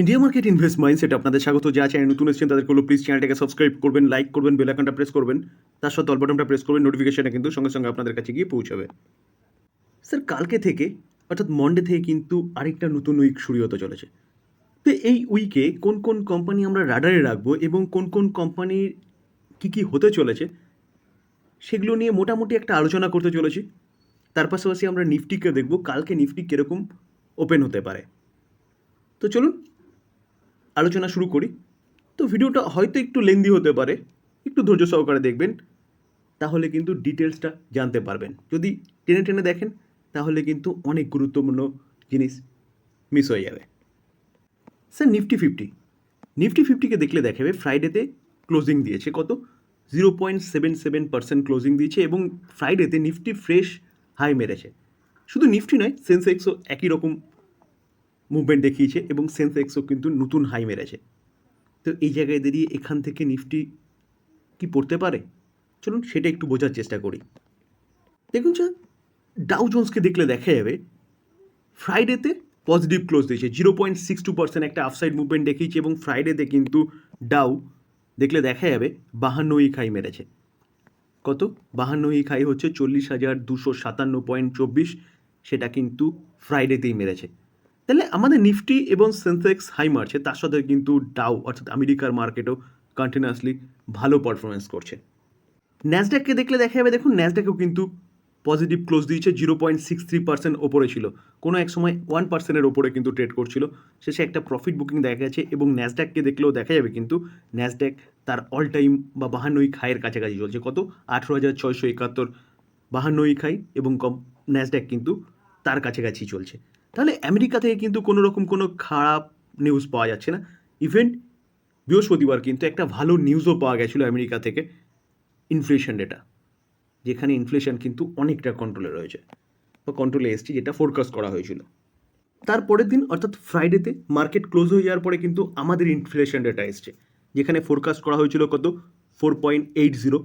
India market invest mindset আপনাদের স্বাগত যা চ্যানেল নতুন এসেছেন তাদের হলো প্লিজ চ্যানেলটাকে সাবস্ক্রাইব করবেন লাইক করবেন বেল আইকনটা প্রেস করবেন। তার সাথে অল বাটনটা প্রেস করবেন নোটিফিকেশনটা কিন্তু সঙ্গে সঙ্গে আপনাদের কাছে গিয়ে পৌঁছাবে। স্যার কালকে থেকে, অর্থাৎ মন্ডে থেকে কিন্তু আরেকটা নতুন উইক শুরু হতে চলেছে। তো এই উইকে কোন কোন কোম্পানি আমরা রাডারে রাখব এবং কোন কোন কোম্পানির কী কী হতে চলেছে, সেগুলো নিয়ে মোটামুটি একটা আলোচনা করতে চলেছি। তার পাশাপাশি আমরা নিফটিকে দেখব, কালকে নিফটি কীরকম ওপেন হতে পারে। তো চলুন আলোচনা শুরু করি। তো ভিডিওটা হয়তো একটু লেন্দি হতে পারে, একটু ধৈর্য সহকারে দেখবেন, তাহলে কিন্তু ডিটেলসটা জানতে পারবেন। যদি টেনে টেনে দেখেন, তাহলে কিন্তু অনেক গুরুত্বপূর্ণ জিনিস মিস হয়ে যাবে। স্যার নিফটি ফিফটি নিফটি ফিফটিকে দেখলে দেখাবে ফ্রাইডেতে ক্লোজিং দিয়েছে কত? Zero point seven seven percent closing দিয়েছে এবং ফ্রাইডেতে নিফটি ফ্রেশ হাই মেরেছে। শুধু নিফটি নয় সেন্সেক্সও একই রকম মুভমেন্ট দেখিয়েছে এবং সেন্সেক্সও কিন্তু নতুন হাই মেরেছে। তো এই জায়গায় দাঁড়িয়ে এখান থেকে নিফটি কি পড়তে পারে? চলুন সেটা একটু বোঝার চেষ্টা করি। দেখুন স্যার ডাউ জোন্সকে দেখলে দেখা যাবে ফ্রাইডেতে পজিটিভ ক্লোজ দিয়েছে zero point six two percent একটা আফসাইড মুভমেন্ট দেখিয়েছে এবং ফ্রাইডেতে কিন্তু ডাউ দেখলে দেখা যাবে বাহান্ন উইক হাই মেরেছে। কত? বাহান্ন উইক হাই হচ্ছে চল্লিশ হাজার দুশো সাতান্ন পয়েন্ট চব্বিশ, সেটা কিন্তু ফ্রাইডেতেই মেরেছে। তাহলে আমাদের নিফটি এবং সেন্সেক্স হাই মারছে, তার সাথে কিন্তু ডাউ, অর্থাৎ আমেরিকার মার্কেটও কন্টিনিউয়াসলি ভালো পারফরমেন্স করছে। ন্যাসডাককে দেখলে দেখা যাবে, দেখুন ন্যাসডাকেও কিন্তু পজিটিভ ক্লোজ দিয়েছে zero point six three percent ওপরে ছিল। কোনো এক সময় ওয়ান পার্সেন্টের ওপরে কিন্তু ট্রেড করছিল। শেষে একটা প্রফিট বুকিং দেখা গেছে এবং ন্যাসডাককে দেখলেও দেখা যাবে কিন্তু ন্যাসডাক তার অল টাইম বা বাহান্নই খাইয়ের কাছাকাছি চলছে। কত? আঠেরো হাজার ছয়শো একাত্তর বাহান্নই খাই এবং কম ন্যাসডাক কিন্তু তার কাছাকাছি চলছে। তাহলে আমেরিকা থেকে কিন্তু কোনো রকম কোনো খারাপ নিউজ পাওয়া যাচ্ছে না। ইভেন বৃহস্পতিবার কিন্তু একটা ভালো নিউজও পাওয়া গেছিল আমেরিকা থেকে ইনফ্লেশন ডেটা যেখানে ইনফ্লেশন কিন্তু অনেকটা কন্ট্রোলে রয়েছে, বা কন্ট্রোলে এসছে, যেটা ফোরকাস্ট করা হয়েছিল। তারপরের দিন, অর্থাৎ ফ্রাইডেতে মার্কেট ক্লোজ হয়ে যাওয়ার পরে কিন্তু আমাদের ইনফ্লেশন ডেটা এসছে, যেখানে ফোরকাস্ট করা হয়েছিল কত? Four point eight zero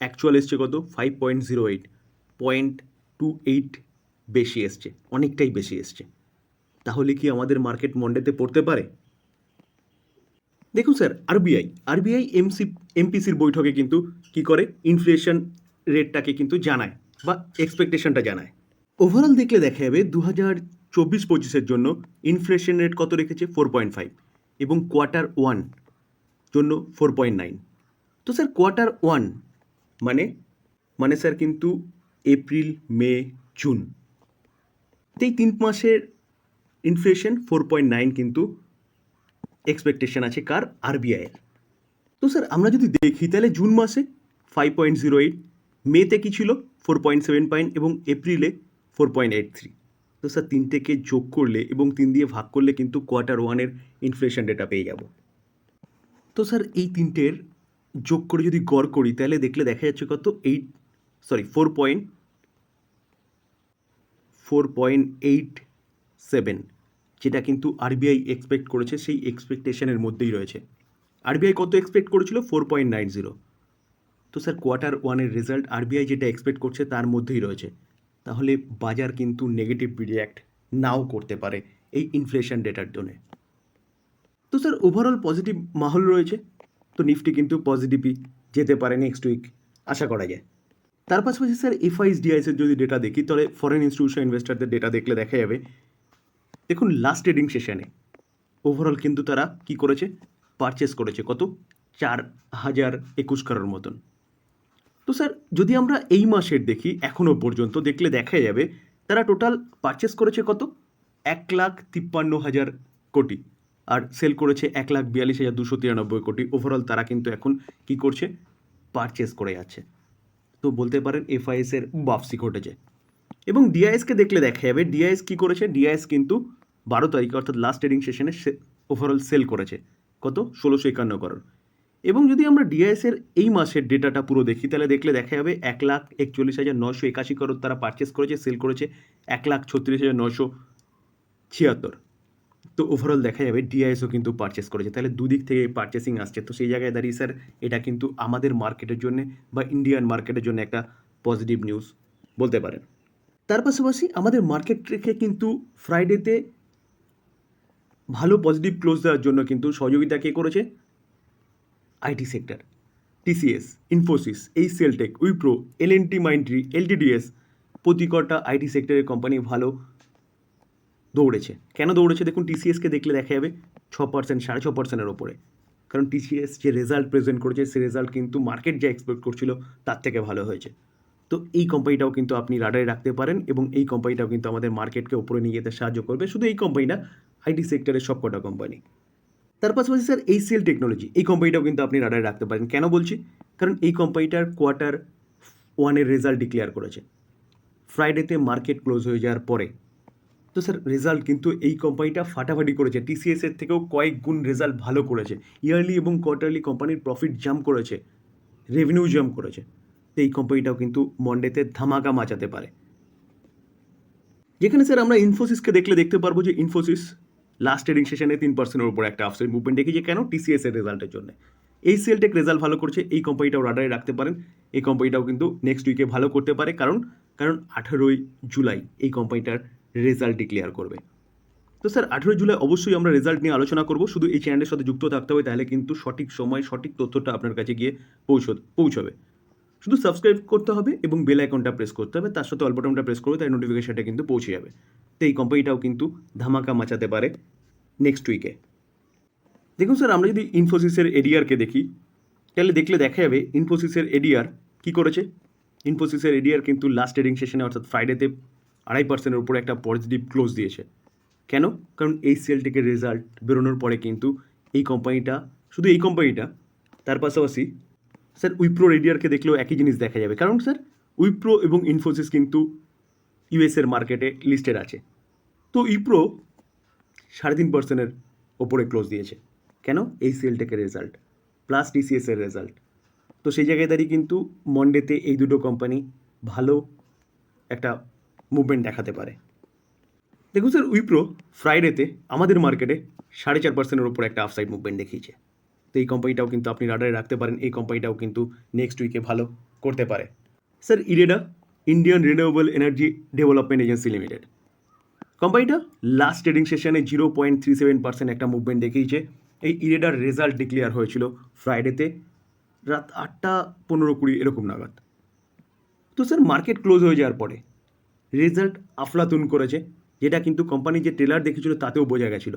actual এসছে কত? Five point zero eight point two eight বেশি এসছে, অনেকটাই বেশি এসছে। তাহলে কি আমাদের মার্কেট মন্ডেতে পড়তে পারে? দেখুন স্যার, আরবিআই আরবিআই এমসি, এমপিসির বৈঠকে কিন্তু কি করে? ইনফ্লেশন রেটটাকে কিন্তু জানায় বা এক্সপেকটেশনটা জানায়। ওভারঅল দেখলে দেখা যাবে দু হাজার চব্বিশ পঁচিশের জন্য ইনফ্লেশন রেট কত রেখেছে? ফোর পয়েন্ট ফাইভ এবং কোয়ার্টার ওয়ান জন্য ফোর পয়েন্ট নাইন তো স্যার কোয়ার্টার ওয়ান মানে মানে স্যার কিন্তু এপ্রিল মে জুন এই তিন মাসের ইনফ্লেশন ফোর পয়েন্ট নাইন কিন্তু এক্সপেকটেশন আছে কার আরবিআইয়ের তো স্যার আমরা যদি দেখি, তাহলে জুন মাসে ফাইভ পয়েন্ট জিরো এইট মেতে কী ছিল? ফোর পয়েন্ট সেভেন পয়েন্ট এবং এপ্রিলে ফোর পয়েন্ট এইট থ্রি তো স্যার তিনটেকে যোগ করলে এবং তিন দিয়ে ভাগ করলে কিন্তু কোয়ার্টার ওয়ানের ইনফ্লেশন ডেটা পেয়ে যাব। তো স্যার এই তিনটের যোগ করে যদি গড় করি, তাহলে দেখলে দেখা যাচ্ছে কত? Eight sorry four point four point eight seven, যেটা কিন্তু আরবিআই এক্সপেক্ট করেছে, সেই এক্সপেকটেশনের মধ্যেই রয়েছে। আরবিআই কত এক্সপেক্ট করেছিল? Four point nine zero. তো স্যার কোয়ার্টার ওয়ানের রেজাল্ট আরবিআই যেটা এক্সপেক্ট করছে, তার মধ্যেই রয়েছে। তাহলে বাজার কিন্তু নেগেটিভ রিয়াক্ট নাও করতে পারে এই ইনফ্লেশন ডেটার জন্যে। তো স্যার ওভারঅল পজিটিভ মাহল রয়েছে। তো নিফটি কিন্তু পজিটিভই যেতে পারে নেক্সট উইক আশা করা যায়। তার পাশাপাশি স্যার এফআইস ডিআইসের যদি ডেটা দেখি, তাহলে ফরেন ইনস্টিটিউশন ইনভেস্টারদের ডেটা দেখলে দেখা যাবে, দেখুন লাস্ট ট্রেডিং সেশনে ওভারঅল কিন্তু তারা কি করেছে? পারচেস করেছে কত? চার হাজার একুশ কারোর মতন। তো স্যার, যদি আমরা এই মাসের দেখি এখনও পর্যন্ত দেখলে দেখা যাবে, তারা টোটাল পারচেস করেছে কত? এক লাখ তিপ্পান্ন হাজার কোটি। আর সেল করেছে এক লাখ বিয়াল্লিশ হাজার দুশো তিরানব্বই কোটি। ওভারঅল তারা কিন্তু এখন কি করছে? পারচেস করে যাচ্ছে। তো বলতে পারেন এফআইএস এর বাপসি ঘটেছে। এবং ডিআইএসকে দেখলে দেখা যাবে ডিআইএস কী করেছে? ডিআইএস কিন্তু বারো তারিখে অর্থাৎ লাস্ট ট্রেডিং সেশনে ওভারঅল সেল করেছে। কত? ষোলোশো একান্ন করোড় এবং যদি আমরা ডিআইএসের এই মাসের ডেটাটা পুরো দেখি, তাহলে দেখলে দেখা যাবে এক লাখ একচল্লিশ হাজার নশো একাশি করোড় তারা পারচেস করেছে সেল করেছে এক লাখ ছত্রিশ হাজার নশো ছিয়াত্তর। তো ওভারঅল দেখা যাবে ডিআইএসও কিন্তু পারচেস করেছে। তাহলে দুদিক থেকে পারচেসিং আসছে। তো সেই জায়গায় দাঁড়িয়ে স্যার এটা কিন্তু আমাদের মার্কেটের জন্য বা ইন্ডিয়ান মার্কেটের জন্য একটা পজিটিভ নিউজ বলতে পারেন। তার পাশাপাশি আমাদের মার্কেট রেখে কিন্তু ফ্রাইডেতে ভালো পজিটিভ ক্লোজ দেওয়ার জন্য কিন্তু সহযোগিতা কে করেছে? আইটি সেক্টর টিসিএস ইনফোসিস এই Celltech Wipro L N T Mindtree LTTS প্রতি কটা আইটি সেক্টরের কোম্পানি ভালো দৌড়েছে। কেন দৌড়েছে? দেখুন টিসিএসকে দেখলে দেখা যাবে ছ পার্সেন্ট সাড়ে ছ পার্সেন্টের ওপরে। কারণ টিসিএস যে রেজাল্ট প্রেজেন্ট করেছে, সে রেজাল্ট কিন্তু মার্কেট যা এক্সপেক্ট করছিল, তার থেকে ভালো হয়েছে। তো এই কোম্পানিটাও কিন্তু আপনি রাডারে রাখতে পারেন এবং এই কোম্পানিটাও কিন্তু আমাদের মার্কেটকে উপরে নিয়ে যেতে সাহায্য করবে। শুধু এই কোম্পানি না আইটি সেক্টরের সব কটা কোম্পানি তার পাশাপাশি স্যার এইচসিএল টেকনোলজি এই কোম্পানিটাও কিন্তু আপনি রাডারে রাখতে পারেন। কেন বলছি? কারণ এই কোম্পানিটার কোয়ার্টার ওয়ানের রেজাল্ট ডিক্লেয়ার করেছে। ফ্রাইডেতে মার্কেট ক্লোজ হয়ে যাওয়ার পরে তো স্যার রেজাল্ট কিন্তু এই কোম্পানিটা ফাটাফাটি করেছে। টিসিএস এর থেকেও কয়েক গুণ রেজাল্ট ভালো করেছে। ইয়ারলি এবং কোয়ার্টারলি কোম্পানির প্রফিট জাম্প করেছে। রেভিনিউ জাম্প করেছে। তো এই কোম্পানিটাও কিন্তু মন্ডেতে ধামাকা মাচাতে পারে। যেখানে স্যার আমরা ইনফোসিসকে দেখলে দেখতে পারব যে ইনফোসিস লাস্ট ট্রেডিং সেশনে তিন পার্সেন্টের উপর একটা আপসাইড মুভমেন্ট দেখিয়েছে। কেন? টিসিএস এর রেজাল্টের জন্য। এই সেলটেক রেজাল্ট ভালো করছে। এই কোম্পানিটাও রাডারে রাখতে পারেন। এই কোম্পানিটাও কিন্তু নেক্সট উইকে ভালো করতে পারে। কারণ কারণ আঠেরোই জুলাই এই কোম্পানিটার রেজাল্ট ডিক্লেয়ার করবে। তো স্যার আঠেরো জুলাই অবশ্যই আমরা রেজাল্ট নিয়ে আলোচনা করব। শুধু এই চ্যানেলের সাথে যুক্ত থাকতে হবে, তাহলে কিন্তু সঠিক সময়, সঠিক তথ্যটা আপনার কাছে গিয়ে পৌঁছ, পৌঁছবে। শুধু সাবস্ক্রাইব করতে হবে এবং বেল আইকনটা প্রেস করতে হবে, তার সাথে অল্পটনটা প্রেস করবে তাই নোটিফিকেশনটা কিন্তু পৌঁছে যাবে। তো এই কোম্পানিটাও কিন্তু ধামাকা মাচাতে পারে নেক্সট উইকে দেখুন স্যার, আমরা যদি ইনফোসিসের এডিআরকে দেখি, তাহলে দেখলে দেখা যাবে ইনফোসিসের এডিআর কী করেছে? ইনফোসিসের এডিআর কিন্তু লাস্ট ট্রেডিং সেশনে অর্থাৎ ফ্রাইডেতে আড়াই পার্সেন্টের উপরে একটা পজিটিভ ক্লোজ দিয়েছে। কেন? কারণ এই সেলটিকের রেজাল্ট বেরোনোর পরে কিন্তু এই কোম্পানিটা শুধু এই কোম্পানিটা তার পাশাপাশি স্যার উইপ্রো রেডিয়ারকে দেখলেও একই জিনিস দেখা যাবে। কারণ স্যার উইপ্রো এবং ইনফোসিস কিন্তু ইউএসের মার্কেটে লিস্টেড আছে। তো উইপ্রো সাড়ে তিন পার্সেন্টের ওপরে ক্লোজ দিয়েছে। কেন? এই সেলটেকের রেজাল্ট প্লাস টিসিএসের রেজাল্ট তো সেই জায়গায় দাঁড়িয়ে কিন্তু মন্ডেতে এই দুটো কোম্পানি ভালো একটা মুভমেন্ট দেখাতে পারে। দেখুন স্যার, উইপ্রো ফ্রাইডেতে আমাদের মার্কেটে সাড়ে চার পার্সেন্টের উপর একটা আফসাইড মুভমেন্ট দেখিয়েছে। তো এই কোম্পানিটাও কিন্তু আপনি রাডারে রাখতে পারেন, এই কোম্পানিটাও কিন্তু নেক্সট উইকে ভালো করতে পারে। Sir, IREDA Indian renewable energy development agency limited কোম্পানিটা লাস্ট ট্রেডিং সেশনে zero point three seven percent একটা মুভমেন্ট দেখিয়েছে। এই ইরেডার রেজাল্ট ডিক্লেয়ার হয়েছিল ফ্রাইডেতে রাত আটটা পনেরো কুড়ি এরকম নাগাদ। তো স্যার মার্কেট ক্লোজ হয়ে যাওয়ার পরে রেজাল্ট আফলাতুন করেছে, যেটা কিন্তু কোম্পানি যে ট্রেলার দেখেছিল তাতেও বোঝা গেছিল।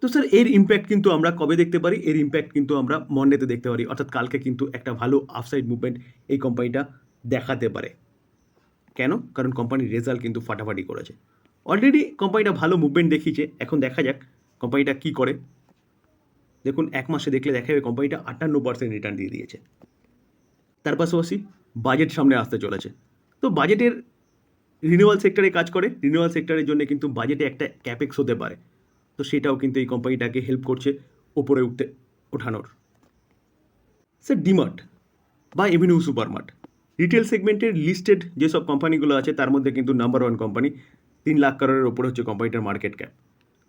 তো স্যার এর ইম্প্যাক্ট কিন্তু আমরা কবে দেখতে পারি? এর ইম্প্যাক্ট কিন্তু আমরা মন্ডেতে দেখতে পারি। অর্থাৎ কালকে কিন্তু একটা ভালো আফসাইড মুভমেন্ট এই কোম্পানিটা দেখাতে পারে। কেন? কারণ কোম্পানির রেজাল্ট কিন্তু ফাটাফাটি করেছে। অলরেডি কোম্পানিটা ভালো মুভমেন্ট দেখিয়েছে। এখন দেখা যাক কোম্পানিটা কী করে। দেখুন, এক মাসে দেখলে দেখা যাবে কোম্পানিটা আটান্ন পার্সেন্ট রিটার্ন দিয়ে দিয়েছে। তার পাশাপাশি বাজেট সামনে আসতে চলেছে। তো বাজেটের রিনিউয়াল সেক্টরে কাজ করে রিনিউয়াল সেক্টরের জন্য কিন্তু বাজেটে একটা ক্যাপেক্স হতে পারে। তো সেটাও কিন্তু এই কোম্পানিটাকে হেল্প করছে ওপরে উঠতে, ওঠানোর। স্যার ডিমার্ট বা এভিনিউ সুপারমার্ট রিটেল সেগমেন্টের লিস্টেড যেসব কোম্পানিগুলো আছে, তার মধ্যে কিন্তু নাম্বার ওয়ান কোম্পানি তিন লাখ কারোরের ওপরে হচ্ছে কোম্পানিটার মার্কেট ক্যাপ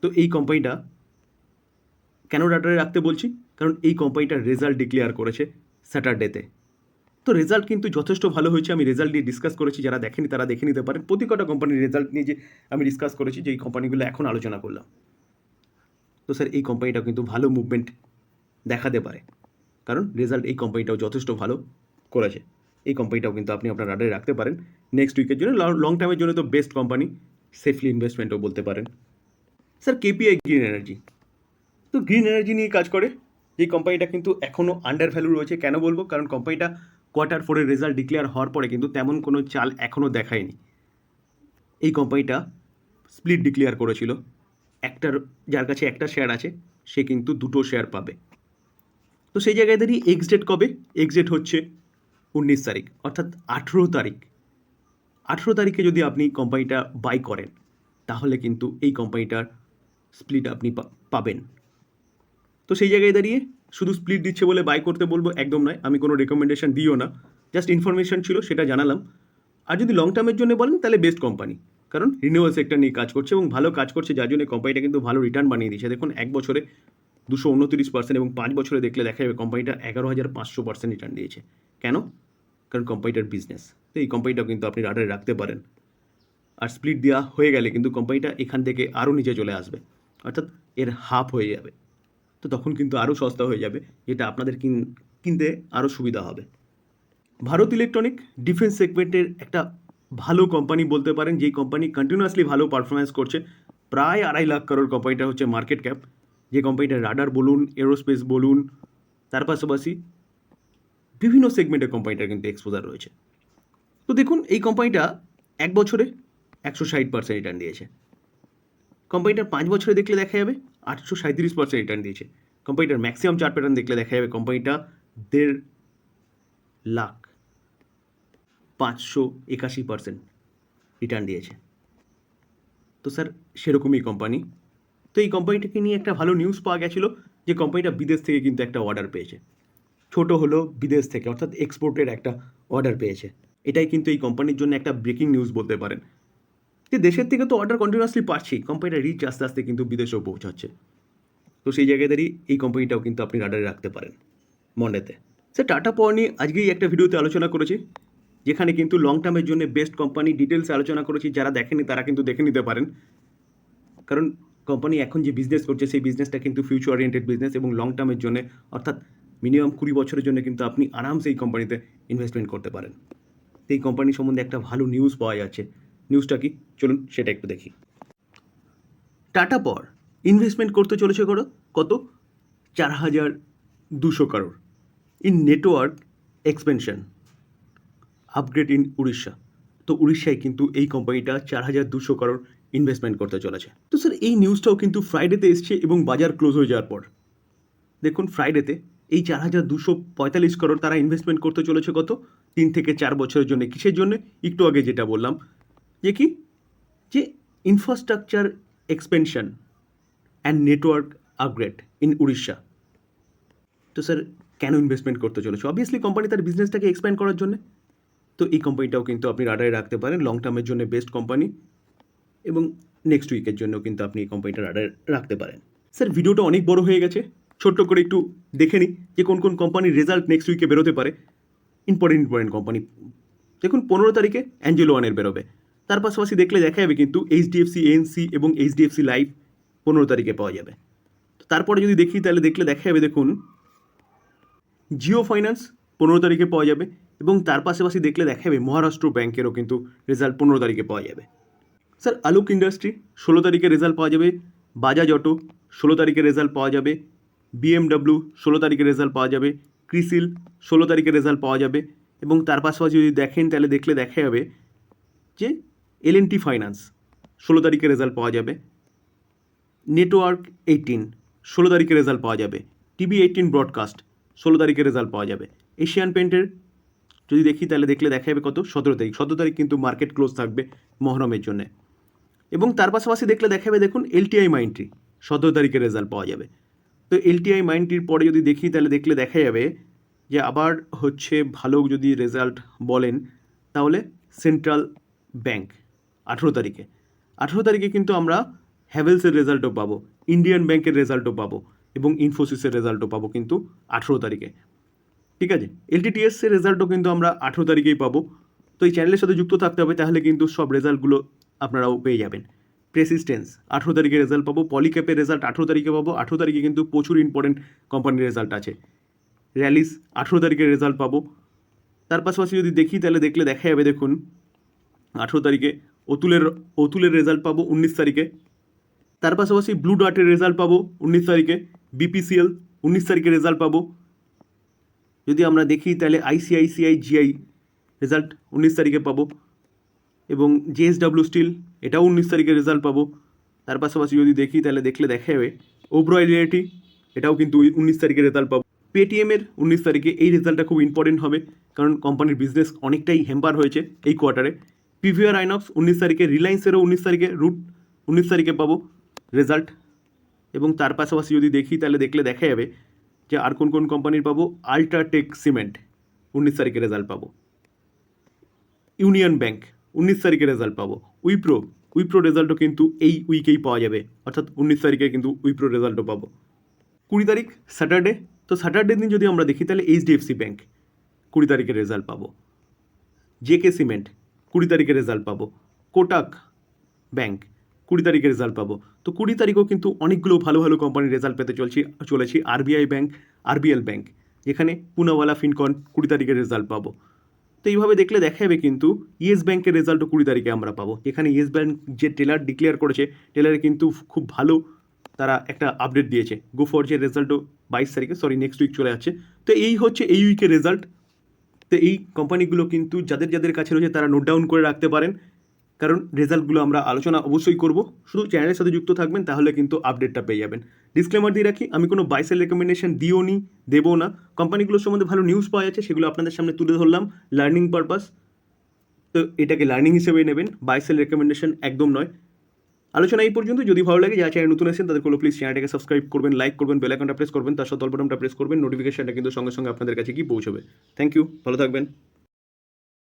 তো এই কোম্পানিটা কেন ডাটারে রাখতে বলছি? কারণ এই কোম্পানিটার রেজাল্ট ডিক্লেয়ার করেছে স্যাটারডেতে তো রেজাল্ট কিন্তু যথেষ্ট ভালো হয়েছে। আমি রেজাল্ট নিয়ে ডিসকাস করেছি, যারা দেখেনি তারা দেখে নিতে পারেন। প্রতি কটা কোম্পানির রেজাল্ট নিয়ে যে আমি ডিসকাস করেছি, যে এই কোম্পানিগুলো এখন আলোচনা করলাম। তো স্যার এই কোম্পানিটাও কিন্তু ভালো মুভমেন্ট দেখাতে পারে। কারণ রেজাল্ট এই কোম্পানিটাও যথেষ্ট ভালো করেছে। এই কোম্পানিটাও কিন্তু আপনি আপনার রাডারে রাখতে পারেন। নেক্সট উইকের জন্য লং টাইমের জন্য তো বেস্ট কোম্পানি সেফলি ইনভেস্টমেন্টও বলতে পারেন। স্যার কেপিআই গ্রিন এনার্জি তো গ্রিন এনার্জি নিয়ে কাজ করে। এই কোম্পানিটা কিন্তু এখনও আন্ডার ভ্যালু রয়েছে, কেন বলব? কারণ কোম্পানিটা কোয়ার্টার ফোরের রেজাল্ট ডিক্লেয়ার হওয়ার পরে কিন্তু তেমন কোনো চাল এখনও দেখায়নি। এই কোম্পানিটা স্প্লিট ডিক্লেয়ার করেছিল। একটার যার কাছে একটা শেয়ার আছে, সে কিন্তু দুটো শেয়ার পাবে। তো সেই জায়গায় দাঁড়িয়ে এক্স ডেট কবে? এক্স ডেট হচ্ছে উনিশ তারিখ, অর্থাৎ আঠেরো তারিখ। আঠেরো তারিখে যদি আপনি কোম্পানিটা বাই করেন, তাহলে কিন্তু এই কোম্পানিটার স্প্লিট আপনি পাবেন। তো সেই জায়গায় দাঁড়িয়ে শুধু স্প্লিট দিচ্ছে বলে বাই করতে বলব একদম নয়, আমি কোনো রেকমেন্ডেশন দিও না। জাস্ট ইনফরমেশন ছিল, সেটা জানালাম। আর যদি লং টার্মের জন্য বলেন, তাহলে বেস্ট কোম্পানি কারণ রিনিউয়াল সেক্টর নিয়ে কাজ করছে এবং ভালো কাজ করছে, যার জন্য কোম্পানিটা কিন্তু ভালো রিটার্ন বানিয়ে দিয়েছে। দেখুন, এক বছরে দুশো উনত্রিশ পার্সেন্ট এবং পাঁচ বছরে দেখলে দেখা যাবে কোম্পানিটা এগারো হাজার পাঁচশো পার্সেন্ট রিটার্ন দিয়েছে। কেন? কারণ কোম্পানিটার বিজনেস তো এই কোম্পানিটাও কিন্তু আপনি রাডারে রাখতে পারেন। আর স্প্লিট দেওয়া হয়ে গেলে কিন্তু কোম্পানিটা এখান থেকে আরও নিচে চলে আসবে। অর্থাৎ এর হাফ হয়ে যাবে। তো তখন কিন্তু আরও সস্তা হয়ে যাবে যেটা আপনাদের কিন, কিনতে আরও সুবিধা হবে। ভারত ইলেকট্রনিক ডিফেন্স সেগমেন্টের একটা ভালো কোম্পানি বলতে পারেন, যেই কোম্পানি কন্টিনিউয়াসলি ভালো পারফরমেন্স করছে, প্রায় আড়াই লাখ কারোর কোম্পানিটা হচ্ছে মার্কেট ক্যাপ যে কোম্পানিটা রাডার বলুন এরোস্পেস বলুন, তার পাশাপাশি বিভিন্ন সেগমেন্টের কোম্পানিটার কিন্তু এক্সপোজার রয়েছে। তো দেখুন, এই কোম্পানিটা এক বছরে একশো ষাট পার্সেন্ট রিটার্ন দিয়েছে। কোম্পানিটার পাঁচ বছরে দেখলে দেখা যাবে আটশো সাঁত্রিশ পার্সেন্ট রিটার্ন দিয়েছে। কোম্পানিটার ম্যাক্সিমাম চার্ট প্যাটার্ন দেখলে দেখা যাবে কোম্পানিটা দেড় লাখ পাঁচশো একাশি পার্সেন্ট রিটার্ন দিয়েছে। তো স্যার, সেরকমই কোম্পানি তো এই কোম্পানিটাকে নিয়ে একটা ভালো নিউজ পাওয়া গেছিল যে কোম্পানিটা বিদেশ থেকে কিন্তু একটা অর্ডার পেয়েছে। ছোট হলো বিদেশ থেকে, অর্থাৎ এক্সপোর্টের একটা অর্ডার পেয়েছে। এটাই কিন্তু এই কোম্পানির জন্য একটা ব্রেকিং নিউজ বলতে পারেন। যে দেশের থেকে তো অর্ডার কন্টিনিউয়াসলি পাচ্ছি। কোম্পানিটা রিচ আস্তে আস্তে কিন্তু বিদেশেও পৌঁছাচ্ছে। তো সেই জায়গায় এই কোম্পানিটাও কিন্তু আপনি রাডারে রাখতে পারেন মন্ডেতে স্যার টাটা পাওয়ার নিয়ে আজকেই একটা ভিডিওতে আলোচনা করেছি, যেখানে কিন্তু লং টার্মের জন্য বেস্ট কোম্পানি ডিটেলসে আলোচনা করেছি। যারা দেখেনি তারা কিন্তু দেখে নিতে পারেন। কারণ কোম্পানি এখন যে বিজনেস করছে, সেই বিজনেসটা কিন্তু ফিউচার ওরিয়েন্টেড বিজনেস এবং লং টার্মের জন্য, অর্থাৎ মিনিমাম কুড়ি বছরের জন্য কিন্তু আপনি আরামসে এই কোম্পানিতে ইনভেস্টমেন্ট করতে পারেন। এই কোম্পানি সম্বন্ধে একটা ভালো নিউজ পাওয়া যাচ্ছে। নিউজটা কি? চলুন সেটা একটু দেখি। টাটা পর। ইনভেস্টমেন্ট করতে চলেছে করো। কত? চার হাজার দুশো কারোর। In network expansion upgrade in Orissa তো উড়িষ্যায় কিন্তু এই কোম্পানিটা চার হাজার দুশো কারোর ইনভেস্টমেন্ট করতে চলেছে। তো স্যার এই নিউজটাও কিন্তু ফ্রাইডেতে এসছে এবং বাজার ক্লোজ হয়ে যাওয়ার পর। দেখুন ফ্রাইডেতে এই চার হাজার দুশো পঁয়তাল্লিশ করোড় তারা ইনভেস্টমেন্ট করতে চলেছে কত? তিন থেকে চার বছরের জন্য। কিসের জন্য? একটু আগে যেটা বললাম যে কি যে infrastructure expansion and network upgrade in Orissa তো স্যার কেন ইনভেস্টমেন্ট করতে চলেছে? অবভিয়াসলি কোম্পানি তার বিজনেসটাকে এক্সপ্যান্ড করার জন্য। তো এই কোম্পানিটাও কিন্তু আপনি রাডারে রাখতে পারেন লং টার্মের জন্য বেস্ট কোম্পানি এবং নেক্সট উইকের জন্য কিন্তু আপনি এই কোম্পানিটা রাডারে রাখতে পারেন। স্যার ভিডিওটা অনেক বড় হয়ে গেছে। ছোট্ট করে একটু দেখে নিই যে কোন কোন কোম্পানির রেজাল্ট নেক্সট উইকে বেরোতে পারে। ইম্পর্টেন্ট ইম্পর্টেন্ট কোম্পানি দেখুন, পনেরো তারিখে অ্যাঞ্জেলো ওয়ানের বেরোবে। তার পাশাপাশি দেখলে দেখা যাবে কিন্তু এইচডিএফসি এএনসি এবং এইচডিএফসি লাইফ পনেরো তারিখে পাওয়া যাবে। তারপরে যদি দেখি, তাহলে দেখলে দেখা যাবে, দেখুন জিও ফাইন্যান্স পনেরো তারিখে পাওয়া যাবে এবং তার পাশাপাশি দেখলে দেখা যাবে মহারাষ্ট্র ব্যাংকেরও কিন্তু রেজাল্ট পনেরো তারিখে পাওয়া যাবে। স্যার আলোক ইন্ডাস্ট্রি ষোলো তারিখে রেজাল্ট পাওয়া যাবে বাজাজ অটো ষোলো তারিখে রেজাল্ট পাওয়া যাবে বিএমডাব্লিউ ষোলো তারিখে রেজাল্ট পাওয়া যাবে ক্রিসিল ষোলো তারিখে রেজাল্ট পাওয়া যাবে এবং তার পাশাপাশি যদি দেখেন, তাহলে দেখলে দেখা যাবে যে এল টি ফাইন্যান্স ষোলো তারিখে রেজাল্ট পাওয়া যাবে। নেটওয়ার্ক এইটিন ষোলো তারিখে রেজাল্ট পাওয়া যাবে। টিভি এইটিন ব্রডকাস্ট ষোলো তারিখে রেজাল্ট পাওয়া যাবে। এশিয়ান পেন্টের যদি দেখি তাহলে দেখলে দেখা যাবে কত? সতেরো তারিখ। সতেরো তারিখ কিন্তু মার্কেট ক্লোজ থাকবে মহরমের জন্য। এবং তার পাশাপাশি দেখলে দেখা যাবে দেখুন এলটিআই মাইন্ড্রি সতেরো তারিখে রেজাল্ট পাওয়া যাবে। তো এলটিআই মাইন্ডটির পরে যদি দেখি, তাহলে দেখলে দেখা যাবে যে আবার হচ্ছে ভালো যদি রেজাল্ট বলেন, তাহলে সেন্ট্রাল ব্যাংক আঠেরো তারিখে। আঠেরো তারিখে কিন্তু আমরা হ্যাভেলসের রেজাল্টও পাবো ইন্ডিয়ান ব্যাংকের রেজাল্টও পাবো এবং ইনফোসিসের রেজাল্টও পাবো কিন্তু আঠেরো তারিখে। ঠিক আছে? এলটিটিএস এর রেজাল্টও কিন্তু আমরা আঠেরো তারিখেই পাবো। তো এই চ্যানেলের সাথে যুক্ত থাকতে হবে, তাহলে কিন্তু সব রেজাল্টগুলো আপনারাও পেয়ে যাবেন। প্রেসিস্টেন্স আঠেরো তারিখে রেজাল্ট পাবো। পলিক্যাপের রেজাল্ট আঠেরো তারিখে পাবো। আঠেরো তারিখে কিন্তু প্রচুর ইম্পর্টেন্ট কোম্পানির রেজাল্ট আছে। র্যালিস আঠেরো তারিখে রেজাল্ট পাবো। তার পাশাপাশি যদি দেখি, তাহলে দেখলে দেখা যাবে, দেখুন, আঠেরো তারিখে অতুলের অতুলের রেজাল্ট পাবো উনিশ তারিখে। তার পাশাপাশি ব্লু ডার্টের রেজাল্ট পাবো উনিশ তারিখে। বিপিসিএল উনিশ তারিখে রেজাল্ট পাবো। যদি আমরা দেখি, তাহলে আইসিআইসিআই জিআই রেজাল্ট উনিশ তারিখে পাবো। এবং জেএসডাব্লিউ স্টিল এটাও উনিশ তারিখে রেজাল্ট পাবো। তার পাশাপাশি যদি দেখি, তাহলে দেখলে দেখা যাবে ওব্রয় রিয়েলিটি এটাও কিন্তু উনিশ তারিখে রেজাল্ট পাবো। পেটিএমের উনিশ তারিখে এই রেজাল্টটা খুব ইম্পর্টেন্ট হবে, কারণ কোম্পানির বিজনেস অনেকটাই হ্যাম্পার হয়েছে এই কোয়ার্টারে পিভিআর আইনক্স উনিশ তারিখে রিলায়েন্সেরও উনিশ তারিখে রুট উনিশ তারিখে পাবো রেজাল্ট এবং তার পাশাপাশি যদি দেখি, তাহলে দেখলে দেখা যাবে যে আর কোন কোন কোম্পানির পাবো? আল্ট্রাটেক সিমেন্ট উনিশ তারিখে রেজাল্ট পাবো। ইউনিয়ন ব্যাংক উনিশ তারিখে রেজাল্ট পাবো। উইপ্রো উইপ্রো রেজাল্টও কিন্তু এই উইকেই পাওয়া যাবে। অর্থাৎ উনিশ তারিখে কিন্তু উইপ্রো রেজাল্টও পাবো। কুড়ি তারিখ স্যাটারডে তো স্যাটারডে দিন যদি আমরা দেখি, তাহলে এইচডিএফসি ব্যাংক কুড়ি তারিখে রেজাল্ট পাবো। জেকে সিমেন্ট কুড়ি তারিখে রেজাল্ট পাবো। কোটাক ব্যাংক কুড়ি তারিখে রেজাল্ট পাবো। তো কুড়ি তারিখেও কিন্তু অনেকগুলো ভালো ভালো কোম্পানির রেজাল্ট পেতে চলছি, চলেছি আরবিআই ব্যাংক আরবিএল ব্যাংক যেখানে পুনাওয়ালা ফিনকন কুড়ি তারিখের রেজাল্ট পাবো। তো এইভাবে দেখলে দেখা যাবে কিন্তু ইয়েস ব্যাংকের রেজাল্টও কুড়ি তারিখে আমরা পাবো। এখানে ইয়েস ব্যাংক যে টেলার ডিক্লেয়ার করেছে টেলারে কিন্তু খুব ভালো তারা একটা আপডেট দিয়েছে। গো ফর যে রেজাল্টও বাইশ তারিখে সরি নেক্সট উইক চলে যাচ্ছে। তো এই হচ্ছে এই উইকের রেজাল্ট তো এই কোম্পানিগুলো কিন্তু যাদের যাদের কাছে রয়েছে তারা নোট ডাউন করে রাখতে পারেন। কারণ রেজাল্টগুলো আমরা আলোচনা অবশ্যই করব। শুধু চ্যানেলের সাথে যুক্ত থাকবেন তাহলে কিন্তু আপডেটটা পেয়ে যাবেন। ডিসক্লেমার দিয়ে রাখি, আমি কোনো বাইসেল রেকমেন্ডেশন দিও নি দেবো না। কোম্পানিগুলোর সম্বন্ধে ভালো নিউজ পাওয়া যাচ্ছে, সেগুলো আপনাদের সামনে তুলে ধরলাম। লার্নিং পারপাস তো এটাকে লার্নিং হিসেবে নেবেন। বাইসেল রেকমেন্ডেশন একদম নয়। আলোচনা এই পর্যন্ত। যদি ভালো লাগে যা চ্যানেল নতুন এসেছেন তাদের কোনো প্লিজ চ্যানেলটাকে সাবস্ক্রাইব করবেন লাইক করবেন বেল আইকনটা প্রেস করবেন, তার সাথে বাটনটা প্রেস করবেন নোটিফিকেশনটা কিন্তু সঙ্গে সঙ্গে আপনাদের কাছে কি পৌঁছবে। থ্যাংক ইউ ভালো থাকবেন।